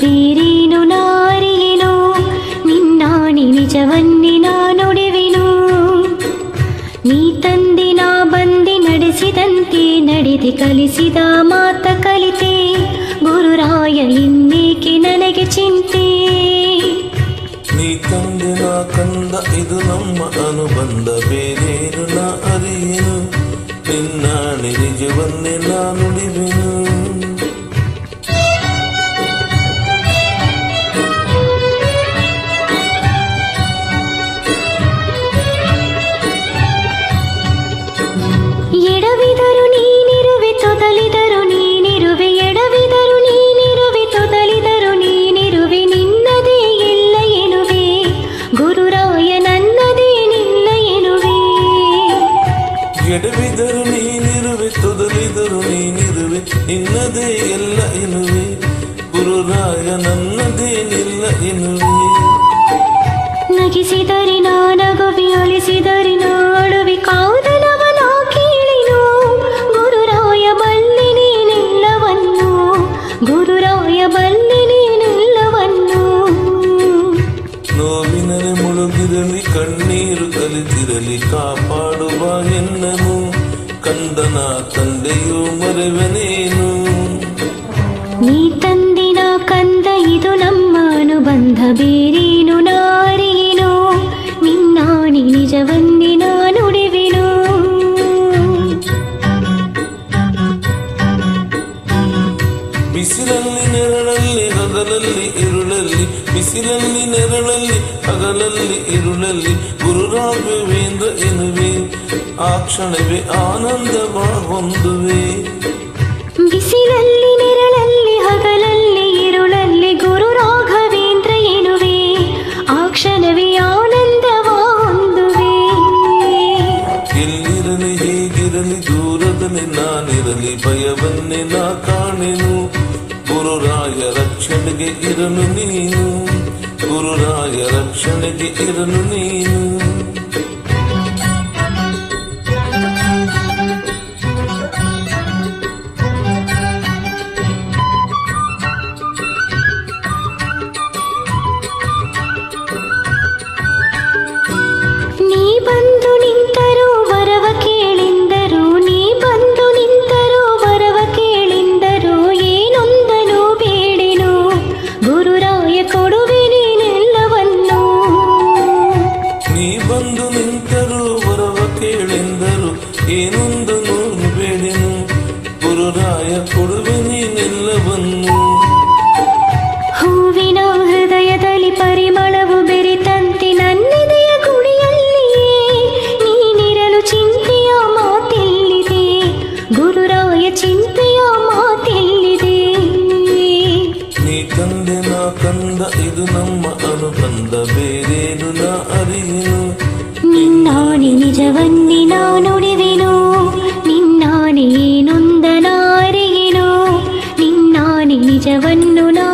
ಬೀರೇನು ನಾರಿಯೇನು ನಿನ್ನ ನಿಜವನ್ನಿ ನಾನುಡಿವೆನು ನೀ ತಂದಿ ನಾ ಬಂದಿ ನಡೆಸಿದಂತೆ ನಡೆದಿ ಕಲಿಸಿದ ಮಾತ ಕಲಿತೆ ಗುರುರಾಯ ಇನ್ನೇಕೆ ನನಗೆ ಚಿಂತೆ ನೀ ತಂದಿನ ಕಂದ ಇದು ನಮ್ಮ ಅನುಬಂಧ ಬೇರೇನು ನಾ ಅರಿಯನು ನಿನ್ನ ನಿಜವನ್ನೇ ನಾನು ನುಡಿವೆನು ಎಡವಿದರು ನೀನಿರುವೆ ತೊದಲಿದರು ನೀನಿರುವೆ ನಿನ್ನದೇ ಎಲ್ಲ ಎನ್ನುವೆ ಗುರುರಾಯ ನನ್ನದೇ ನಿಲ್ಲ ಎನ್ನುವೆ ನಗಿಸಿದರೆ ನೋವಿನರೆ ಮುಳುಗಿರಲಿ ಕಣ್ಣೀರು ಕಲಿತಿರಲಿ ಕಾಪಾಡುವ ಎನ್ನನು ಕಂದನ ತಂದೆಯು ಮರೆವನೇನು? ನೀ ತಂದಿನ ಕಂದ ಇದು ನಮ್ಮ ಅನುಬಂಧ ಬೇರೇನು ನಾರೇನು? ನಿನ್ನಾಣಿ ನಿಜವನ್ನೇ ನುಡಿವೆನು. ಬಿಸಿಲಲ್ಲಿ ನೆರಳಲ್ಲಿ ಹಗಲಲ್ಲಿ ಇರುಳಲ್ಲಿ ಬಿಸಿಲಲ್ಲಿ ನೆರಳಲ್ಲಿ ಹಗಲಲ್ಲಿ ಇರುಳಲ್ಲಿ ಗುರು ರಾಘವೇಂದ್ರ ಎನ್ನುವೆ. ಆ ಕ್ಷಣವೇ ಆನಂದವ ಹೊಂದುವೆ. ಬಿಸಿಲಲ್ಲಿ ನೆರಳಲ್ಲಿ ಹಗಲಲ್ಲಿ ಇರುಳಲ್ಲಿ ಗುರು ರಾಘವೇಂದ್ರ ಎನ್ನುವೆ. ಆ ಕ್ಷಣವೇ ಆನಂದವ ಹೊಂದುವೆ. ಎಲ್ಲಿರಲಿ ಹೇಗಿರಲಿ ದೂರದಲ್ಲಿ ನಾನಿರಲಿ ಭಯವನ್ನೇ ನಾ ಕಾಣೆನು. ಗುರುರಾಯ ರಕ್ಷಣೆಗೆ ಇರಲು ನೀನು ಗುರುರಾಯ ರಕ್ಷಣೆಗೆ ಇರಲು ನೀನು ಏನೊಂದು ನೋಡು ಬೇಡೆನು? ಗುರುರಾಯ ಕೊಡುವೆ ನೀನೆಲ್ಲವನ್ನು. ಹೂವಿನ ಹೃದಯದಲ್ಲಿ ಪರಿಮಳವು ಬೆರೆತಂತೆ ನನ್ನೆದೆಯ ಚಿಂತೆಯ ಮಾತೆಲ್ಲಿದೆ. ಗುರುರಾಯ ಚಿಂತೆಯ ಮಾತೆಲ್ಲಿದೆ. ನೀ ತಂದೆ ನಾ ಕಂದ ಇದು ನಮ್ಮ ಅನುಬಂಧ ಬೇರೇನು ನಾ ನಿನ್ನಾಣಿ ನಿಜವನ್ನೇ నిన్ను నా